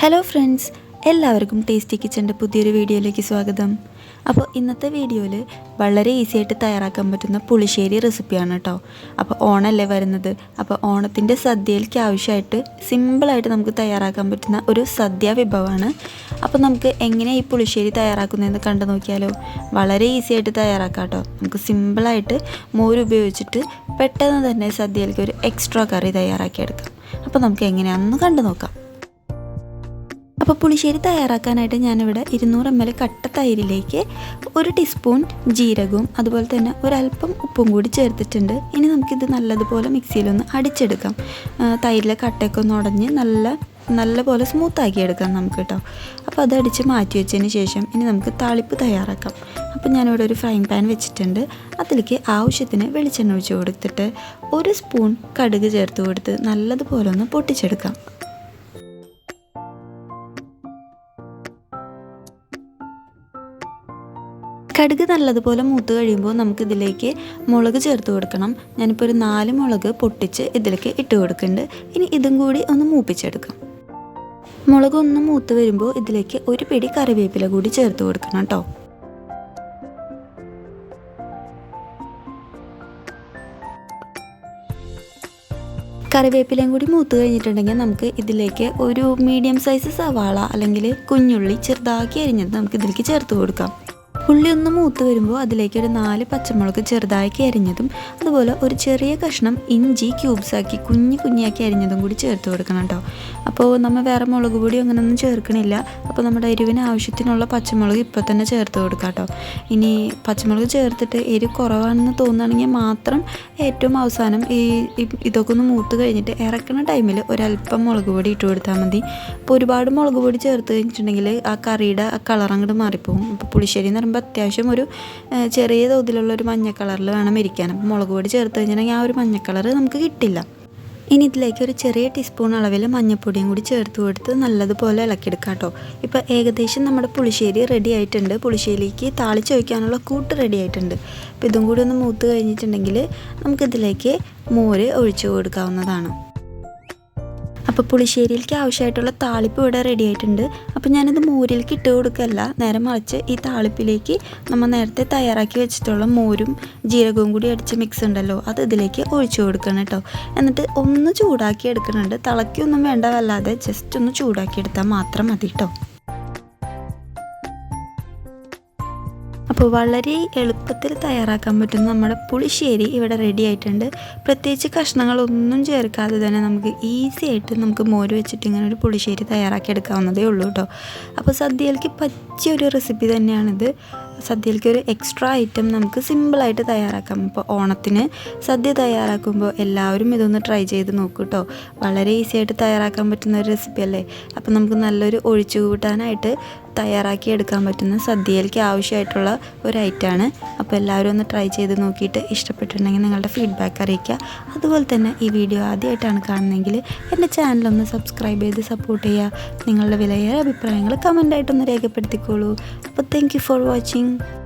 Hello friends എല്ലാവർക്കും tasty കിച്ചന്റെ പുതിയൊരു വീഡിയോയിലേക്ക് സ്വാഗതം. അപ്പോൾ ഇന്നത്തെ വീഡിയോയിൽ വളരെ ഈസി ആയിട്ട് തയ്യാറാക്കാൻ പറ്റുന്ന പുളിശ്ശേരി റെസിപ്പിയാണ് കേട്ടോ. അപ്പോൾ ഓണമല്ലേ വരുന്നത്? അപ്പോൾ ഓണത്തിന്റെ സദ്യയിലേക്ക് ആവശ്യമായിട്ട് സിമ്പിളായിട്ട് നമുക്ക് തയ്യാറാക്കാൻ പറ്റുന്ന ഒരു സദ്യ വിഭവമാണ്. അപ്പോൾ നമുക്ക് എങ്ങനെ ഈ പുളിശ്ശേരി തയ്യാറാക്കുന്നതെന്ന് കണ്ടു നോക്കിയാലോ? വളരെ ഈസി ആയിട്ട് തയ്യാറാക്കാം കേട്ടോ. നമുക്ക് സിമ്പിളായിട്ട് മോര് ഉപയോഗിച്ചിട്ട് പെട്ടെന്ന് തന്നെ സദ്യയിലേക്ക് ഒരു എക്സ്ട്രാ കറി തയ്യാറാക്കിയെടുക്കാം. അപ്പോൾ നമുക്ക് എങ്ങനെയാണെന്ന് കണ്ടു നോക്കാം. അപ്പോൾ പുളിശ്ശേരി തയ്യാറാക്കാനായിട്ട് ഞാനിവിടെ ഇരുന്നൂറ് എം എൽ കട്ട തൈരിലേക്ക് ഒരു ടീസ്പൂൺ ജീരകവും അതുപോലെ തന്നെ ഒരല്പം ഉപ്പും കൂടി ചേർത്തിട്ടുണ്ട്. ഇനി നമുക്കിത് നല്ലതുപോലെ മിക്സിയിലൊന്ന് അടിച്ചെടുക്കാം. തൈരിലെ കട്ടയൊക്കെ ഒന്ന് ഉടഞ്ഞ് നല്ല നല്ലപോലെ സ്മൂത്താക്കി എടുക്കാം നമുക്ക് കേട്ടോ. അപ്പോൾ അത് അടിച്ച് മാറ്റി വെച്ചതിന് ശേഷം ഇനി നമുക്ക് താളിപ്പ് തയ്യാറാക്കാം. അപ്പോൾ ഞാനിവിടെ ഒരു ഫ്രൈ പാൻ വെച്ചിട്ടുണ്ട്. അതിലേക്ക് ആവശ്യത്തിന് വെളിച്ചെണ്ണ ഒഴിച്ച് കൊടുത്തിട്ട് ഒരു സ്പൂൺ കടുക് ചേർത്ത് കൊടുത്ത് നല്ലതുപോലെ ഒന്ന് പൊട്ടിച്ചെടുക്കാം. കടുക് നല്ലതുപോലെ മൂത്ത് കഴിയുമ്പോൾ നമുക്ക് ഇതിലേക്ക് മുളക് ചേർത്ത് കൊടുക്കണം. ഞാനിപ്പോൾ ഒരു നാല് മുളക് പൊട്ടിച്ച് ഇതിലേക്ക് ഇട്ട് കൊടുക്കുന്നുണ്ട്. ഇനി ഇതും കൂടി ഒന്ന് മൂപ്പിച്ചെടുക്കാം. മുളക് ഒന്ന് മൂത്ത് വരുമ്പോൾ ഇതിലേക്ക് ഒരു പിടി കറിവേപ്പില കൂടി ചേർത്ത് കൊടുക്കണം കേട്ടോ. കറിവേപ്പിലയും കൂടി മൂത്ത് കഴിഞ്ഞിട്ടുണ്ടെങ്കിൽ നമുക്ക് ഇതിലേക്ക് ഒരു മീഡിയം സൈസ് സവാള അല്ലെങ്കിൽ കുഞ്ഞുള്ളി ചെറുതാക്കി അരിഞ്ഞത് നമുക്ക് ഇതിലേക്ക് ചേർത്ത് കൊടുക്കാം. ഉള്ളി ഒന്ന് മൂത്ത് വരുമ്പോൾ അതിലേക്ക് ഒരു നാല് പച്ചമുളക് ചെറുതാക്കി അരിഞ്ഞതും അതുപോലെ ഒരു ചെറിയ കഷ്ണം ഇഞ്ചി ക്യൂബ്സാക്കി കുഞ്ഞു കുഞ്ഞാക്കി അരിഞ്ഞതും കൂടി ചേർത്ത് കൊടുക്കണം കേട്ടോ അപ്പോൾ നമ്മൾ വേറെ മുളക് പൊടി അങ്ങനെയൊന്നും ചേർക്കണില്ല. അപ്പോൾ നമ്മുടെ എരിവിന് ആവശ്യത്തിനുള്ള പച്ചമുളക് ഇപ്പോൾ തന്നെ ചേർത്ത് കൊടുക്കാം കേട്ടോ ഇനി പച്ചമുളക് ചേർത്തിട്ട് എരിവ് കുറവാണെന്ന് തോന്നുകയാണെങ്കിൽ മാത്രം ഏറ്റവും അവസാനം ഈ ഇതൊക്കെ ഒന്ന് മൂത്ത് കഴിഞ്ഞിട്ട് ഇറക്കുന്ന ടൈമിൽ ഒരല്പം മുളക് പൊടി ഇട്ട് കൊടുത്താൽ മതി. അപ്പോൾ ഒരുപാട് മുളക് പൊടി ചേർത്ത് കഴിഞ്ഞിട്ടുണ്ടെങ്കിൽ ആ കറിയുടെ ആ കളർ അങ്ങോട്ട് മാറിപ്പോകും അപ്പോൾ പുളിശ്ശേരി എന്ന് പറയുമ്പോൾ അത്യാവശ്യം ഒരു ചെറിയ തോതിലുള്ള ഒരു മഞ്ഞ കളറിൽ വേണം ഇരിക്കാൻ അപ്പോൾ മുളക് പൊടി ചേർത്ത് കഴിഞ്ഞിട്ടുണ്ടെങ്കിൽ ആ ഒരു മഞ്ഞ കളർ നമുക്ക് കിട്ടില്ല. ഇനി ഇതിലേക്ക് ഒരു ചെറിയ ടീസ്പൂൺ അളവിൽ മഞ്ഞൾപ്പൊടിയും കൂടി ചേർത്ത് കൊടുത്ത് നല്ലതുപോലെ ഇളക്കിയെടുക്കാം കേട്ടോ. ഇപ്പോൾ ഏകദേശം നമ്മുടെ പുളിശ്ശേരി റെഡി ആയിട്ടുണ്ട്. പുളിശ്ശേരിക്ക് താളിച്ച് വയ്ക്കാനുള്ള കൂട്ട് റെഡി ആയിട്ടുണ്ട്. അപ്പോൾ ഇതും കൂടി ഒന്ന് മൂത്ത് കഴിഞ്ഞിട്ടുണ്ടെങ്കിൽ നമുക്കിതിലേക്ക് മോര് ഒഴിച്ചു കൊടുക്കാവുന്നതാണ്. അപ്പോൾ പുളിശ്ശേരിയിലേക്ക് ആവശ്യമായിട്ടുള്ള താളിപ്പ് ഇവിടെ റെഡി ആയിട്ടുണ്ട്. അപ്പോൾ ഞാനിത് മോരിലേക്ക് ഇട്ട് കൊടുക്കല്ല നേരെ മറിച്ച് ഈ താളിപ്പിലേക്ക് നമ്മൾ നേരത്തെ തയ്യാറാക്കി വെച്ചിട്ടുള്ള മോരും ജീരകവും കൂടി അടിച്ച് മിക്സ് ഉണ്ടല്ലോ അത് ഇതിലേക്ക് ഒഴിച്ചു കൊടുക്കണം കേട്ടോ എന്നിട്ട് ഒന്ന് ചൂടാക്കി എടുക്കുന്നുണ്ട്. തിളക്കിയൊന്നും വേണ്ട വല്ലാതെ ജസ്റ്റ് ഒന്ന് ചൂടാക്കി എടുത്താൽ മാത്രം മതി കേട്ടോ അപ്പോൾ വളരെ എളുപ്പത്തിൽ തയ്യാറാക്കാൻ പറ്റുന്ന നമ്മുടെ പുളിശ്ശേരി ഇവിടെ റെഡി ആയിട്ടുണ്ട്. പ്രത്യേകിച്ച് കഷ്ണങ്ങളൊന്നും ചേർക്കാതെ തന്നെ നമുക്ക് ഈസി ആയിട്ട് നമുക്ക് മോര് വെച്ചിട്ട് ഇങ്ങനെ ഒരു പുളിശ്ശേരി തയ്യാറാക്കി എടുക്കാവുന്നതേ ഉള്ളൂ കേട്ടോ. അപ്പോൾ സദ്യയിലേക്ക് പറ്റിയ ഒരു റെസിപ്പി തന്നെയാണിത്. സദ്യയിലേക്ക് ഒരു എക്സ്ട്രാ ഐറ്റം നമുക്ക് സിമ്പിളായിട്ട് തയ്യാറാക്കാം. ഇപ്പോൾ ഓണത്തിന് സദ്യ തയ്യാറാക്കുമ്പോൾ എല്ലാവരും ഇതൊന്ന് ട്രൈ ചെയ്ത് നോക്കൂ കേട്ടോ വളരെ ഈസി ആയിട്ട് തയ്യാറാക്കാൻ പറ്റുന്ന ഒരു റെസിപ്പി അല്ലേ? അപ്പോൾ നമുക്ക് നല്ലൊരു ഒഴിച്ചു കൂട്ടാനായിട്ട് തയ്യാറാക്കി എടുക്കാൻ പറ്റുന്ന സദ്യയിലേക്ക് ആവശ്യമായിട്ടുള്ള ഒരു ഐറ്റമാണ് അപ്പോൾ എല്ലാവരും ഒന്ന് ട്രൈ ചെയ്ത് നോക്കിയിട്ട് ഇഷ്ടപ്പെട്ടിട്ടുണ്ടെങ്കിൽ നിങ്ങളുടെ ഫീഡ്ബാക്ക് അറിയിക്കുക. അതുപോലെ തന്നെ ഈ വീഡിയോ ആദ്യമായിട്ടാണ് കാണുന്നതെങ്കിൽ എന്റെ ചാനലൊന്ന് സബ്സ്ക്രൈബ് ചെയ്ത് സപ്പോർട്ട് ചെയ്യുക. നിങ്ങളുടെ വിലയേറെ അഭിപ്രായങ്ങൾ കമന്റായിട്ടൊന്ന് രേഖപ്പെടുത്തിക്കോളൂ. അപ്പോൾ താങ്ക് ഫോർ വാച്ചിങ് 음.